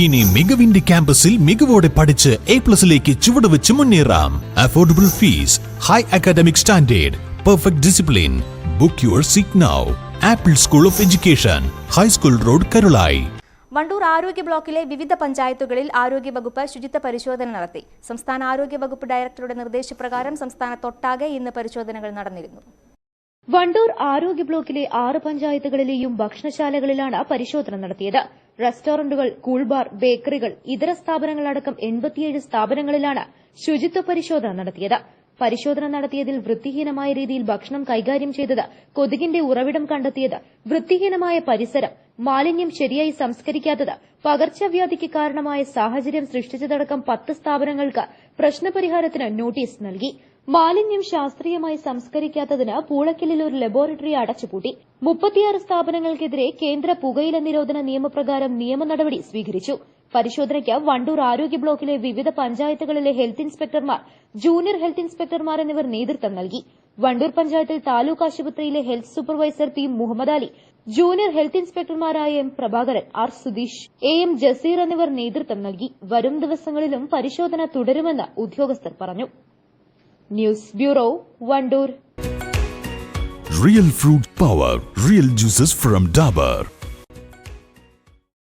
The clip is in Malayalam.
ഇനി മികവിന്റെ ക്യാമ്പസിൽ മികവോടെ പഠിച്ച് എ പ്ലസിലേക്ക് ചുവടുവെച്ച് മുന്നേറാം. Affordable fees high academic standard perfect discipline book your seat now Apple school of education high school road Karulai Wandoor ആരോഗ്യ ബ്ലോക്കിലെ വിവിധ പഞ്ചായത്തുകളിൽ ആരോഗ്യവകുപ്പ് ശുചിത്വ പരിശോധന നടത്തി. സംസ്ഥാന ആരോഗ്യ വകുപ്പ് ഡയറക്ടറുടെ നിർദ്ദേശപ്രകാരം സംസ്ഥാനത്തൊട്ടാകെ ഇന്ന് പരിശോധനകൾ നടന്നിരുന്നു. വണ്ടൂർ ആരോഗ്യ ബ്ലോക്കിലെ ആറ് പഞ്ചായത്തുകളിലെയും ഭക്ഷണശാലകളിലാണ് പരിശോധന നടത്തിയത്. റെസ്റ്റോറന്റുകൾ കൂൾബാർ ബേക്കറികൾ ഇതര സ്ഥാപനങ്ങളടക്കം എൺപത്തിയേഴ് സ്ഥാപനങ്ങളിലാണ് ശുചിത്വ പരിശോധന നടത്തിയത്. പരിശോധന നടത്തിയതിൽ വൃത്തിഹീനമായ രീതിയിൽ ഭക്ഷണം കൈകാര്യം ചെയ്തത് കൊതുകിന്റെ ഉറവിടം കണ്ടെത്തിയത് വൃത്തിഹീനമായ പരിസരം മാലിന്യം ശരിയായി സംസ്കരിക്കാത്തത് പകർച്ചവ്യാധിക്ക് കാരണമായ സാഹചര്യം സൃഷ്ടിച്ചതടക്കം പത്ത് സ്ഥാപനങ്ങൾക്ക് പ്രശ്നപരിഹാരത്തിന് നോട്ടീസ് നൽകി. മാലിന്യം ശാസ്ത്രീയമായി സംസ്കരിക്കാത്തതിന് പൂളക്കലിൽ ഒരു ലബോറട്ടറി അടച്ചുപൂട്ടി. മുപ്പത്തിയാറ് സ്ഥാപനങ്ങൾക്കെതിരെ കേന്ദ്ര പുകയില നിരോധന നിയമപ്രകാരം നിയമ നടപടി സ്വീകരിച്ചു. പരിശോധനയ്ക്ക് വണ്ടൂർ ആരോഗ്യ ബ്ലോക്കിലെ വിവിധ പഞ്ചായത്തുകളിലെ ഹെൽത്ത് ഇൻസ്പെക്ടർമാർ ജൂനിയർ ഹെൽത്ത് ഇൻസ്പെക്ടർമാർ എന്നിവർ നേതൃത്വം നൽകി. വണ്ടൂർ പഞ്ചായത്തിൽ താലൂക്ക് ആശുപത്രിയിലെ health supervisor P Muhammad Ali junior health ഇൻസ്പെക്ടർമാരായ M Prabhakaran R Sudheesh A M Jaseer എന്നിവർ നേതൃത്വം നൽകി. വരും ദിവസങ്ങളിലും പരിശോധന തുടരുമെന്ന് ഉദ്യോഗസ്ഥർ പറഞ്ഞു. News bureau Wandoor Real fruit power, real juices from Dabur.